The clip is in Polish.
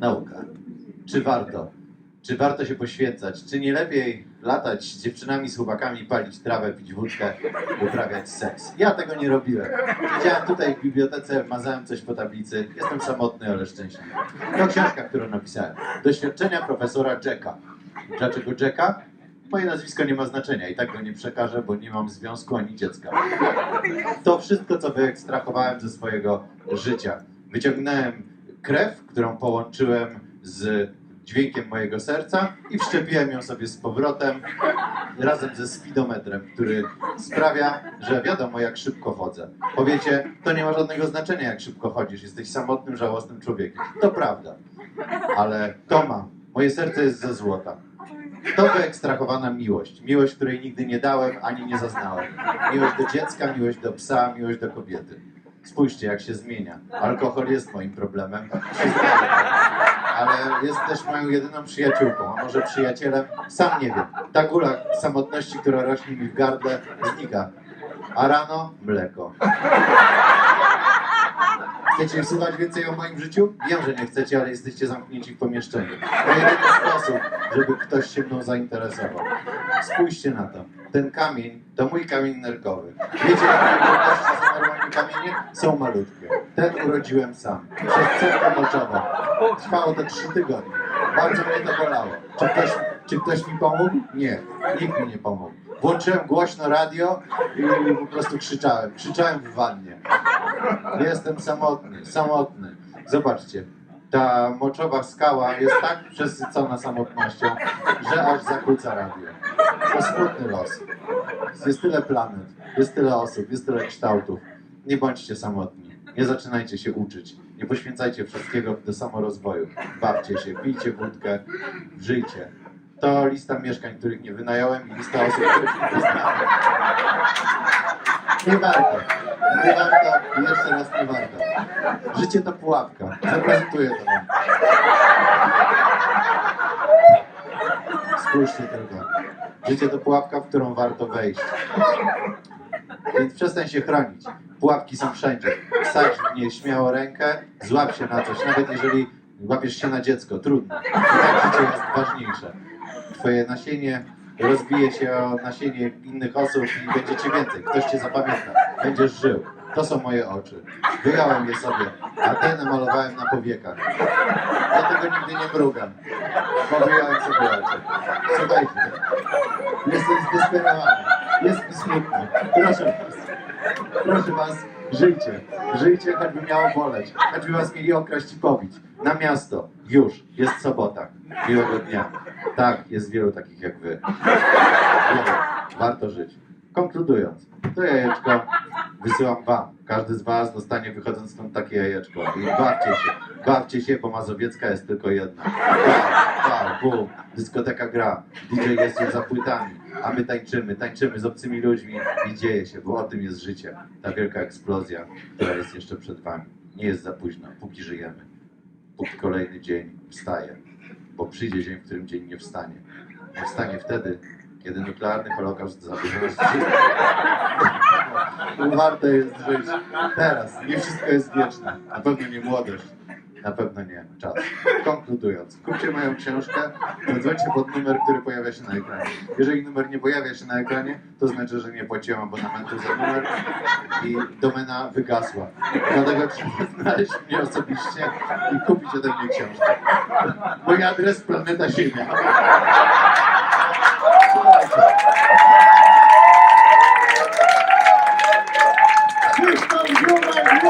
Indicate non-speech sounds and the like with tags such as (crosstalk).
Nauka. Czy warto? Czy warto się poświęcać? Czy nie lepiej latać z dziewczynami, z chłopakami, palić trawę, pić wódkę, uprawiać seks? Ja tego nie robiłem. Siedziałem tutaj w bibliotece, mazałem coś po tablicy. Jestem samotny, ale szczęśliwy. To książka, którą napisałem. Doświadczenia profesora Jacka. Dlaczego Jacka? Moje nazwisko nie ma znaczenia i tak go nie przekażę, bo nie mam związku ani dziecka. To wszystko, co wyekstrahowałem ze swojego życia. Wyciągnąłem krew, którą połączyłem z dźwiękiem mojego serca i wszczepiłem ją sobie z powrotem razem ze speedometrem, który sprawia, że wiadomo jak szybko chodzę. Powiecie, to nie ma żadnego znaczenia jak szybko chodzisz, jesteś samotnym, żałosnym człowiekiem. To prawda, ale to ma. Moje serce jest ze złota. To wyekstrahowana miłość. Miłość, której nigdy nie dałem ani nie zaznałem. Miłość do dziecka, miłość do psa, miłość do kobiety. Spójrzcie, jak się zmienia. Alkohol jest moim problemem. Ale jest też moją jedyną przyjaciółką, a może przyjacielem, sam nie wiem. Ta gula samotności, która rośnie mi w gardle, znika. A rano mleko. Chcecie słuchać więcej o moim życiu? Wiem, że nie chcecie, ale jesteście zamknięci w pomieszczeniu. To jedyny sposób, żeby ktoś się mną zainteresował. Spójrzcie na to. Ten kamień to mój kamień nerkowy. Wiecie, jakie wielkości kamienie? Są malutkie. Ten urodziłem sam. Przez cenkę moczową. Trwało to trzy tygodnie. Bardzo mnie to bolało. Czy ktoś, czy ktoś mi pomógł? Nie. Nikt mi nie pomógł. Włączyłem głośno radio i po prostu krzyczałem. Krzyczałem w wannie. Jestem samotny, samotny. Zobaczcie, ta moczowa skała jest tak przesycona samotnością, że aż zakłóca radio. To smutny los. Jest tyle planet, jest tyle osób, jest tyle kształtów. Nie bądźcie samotni. Nie zaczynajcie się uczyć. Nie poświęcajcie wszystkiego do samorozwoju. Bawcie się, pijcie wódkę, żyjcie. To lista mieszkań, których nie wynająłem i lista osób, których nie znałem. Nie warto. Nie warto jeszcze raz nie warto. Życie to pułapka. Zaprezentuję to wam. Spójrzcie tylko. Życie to pułapka, w którą warto wejść. Więc przestań się chronić. Pułapki są wszędzie. Wsadź w nie śmiało rękę, złap się na coś, nawet jeżeli łapiesz się na dziecko, trudno. (laughs) Tak życie jest ważniejsze. Twoje nasienie rozbije się o nasienie innych osób i będzie cię więcej. Ktoś cię zapamięta. Będziesz żył. To są moje oczy. Wyjąłem je sobie, a te namalowałem na powiekach. Dlatego nigdy nie mrugam, bo wyjąłem sobie oczy. Słuchajcie, jestem zdesperowany. Jest mi smutno. Proszę was, proszę was, żyjcie. Żyjcie, choćby miało boleć. Choćby was mieli okraść i pobić. Na miasto. Już. Jest sobota. Miłego dnia. Tak, jest wielu takich jak wy. Warto żyć. Konkludując, to jajeczko wysyłam wam. Każdy z was dostanie wychodząc stąd takie jajeczko. I bawcie się. Bawcie się, bo Mazowiecka jest tylko jedna. Tak, tak, bum. Dyskoteka gra. DJ jest już za płytami. A my tańczymy, tańczymy z obcymi ludźmi i dzieje się, bo o tym jest życie. Ta wielka eksplozja, która jest jeszcze przed wami. Nie jest za późno, póki żyjemy. Póki kolejny dzień wstaje. Bo przyjdzie dzień, w którym dzień nie wstanie. Nie wstanie wtedy, kiedy nuklearny holokaust zabierze nas. Warto jest żyć teraz. Nie wszystko jest wieczne. Na pewno nie młodość. Na pewno nie. Czas. Konkludując, kupcie moją książkę, zadzwońcie pod numer, który pojawia się na ekranie. Jeżeli numer nie pojawia się na ekranie, to znaczy, że nie płaciłem abonamentu za numer i domena wygasła. Dlatego trzeba znaleźć mnie osobiście i kupić ode mnie książkę. Mój adres Planeta Ziemia. Krzysztof Grubek,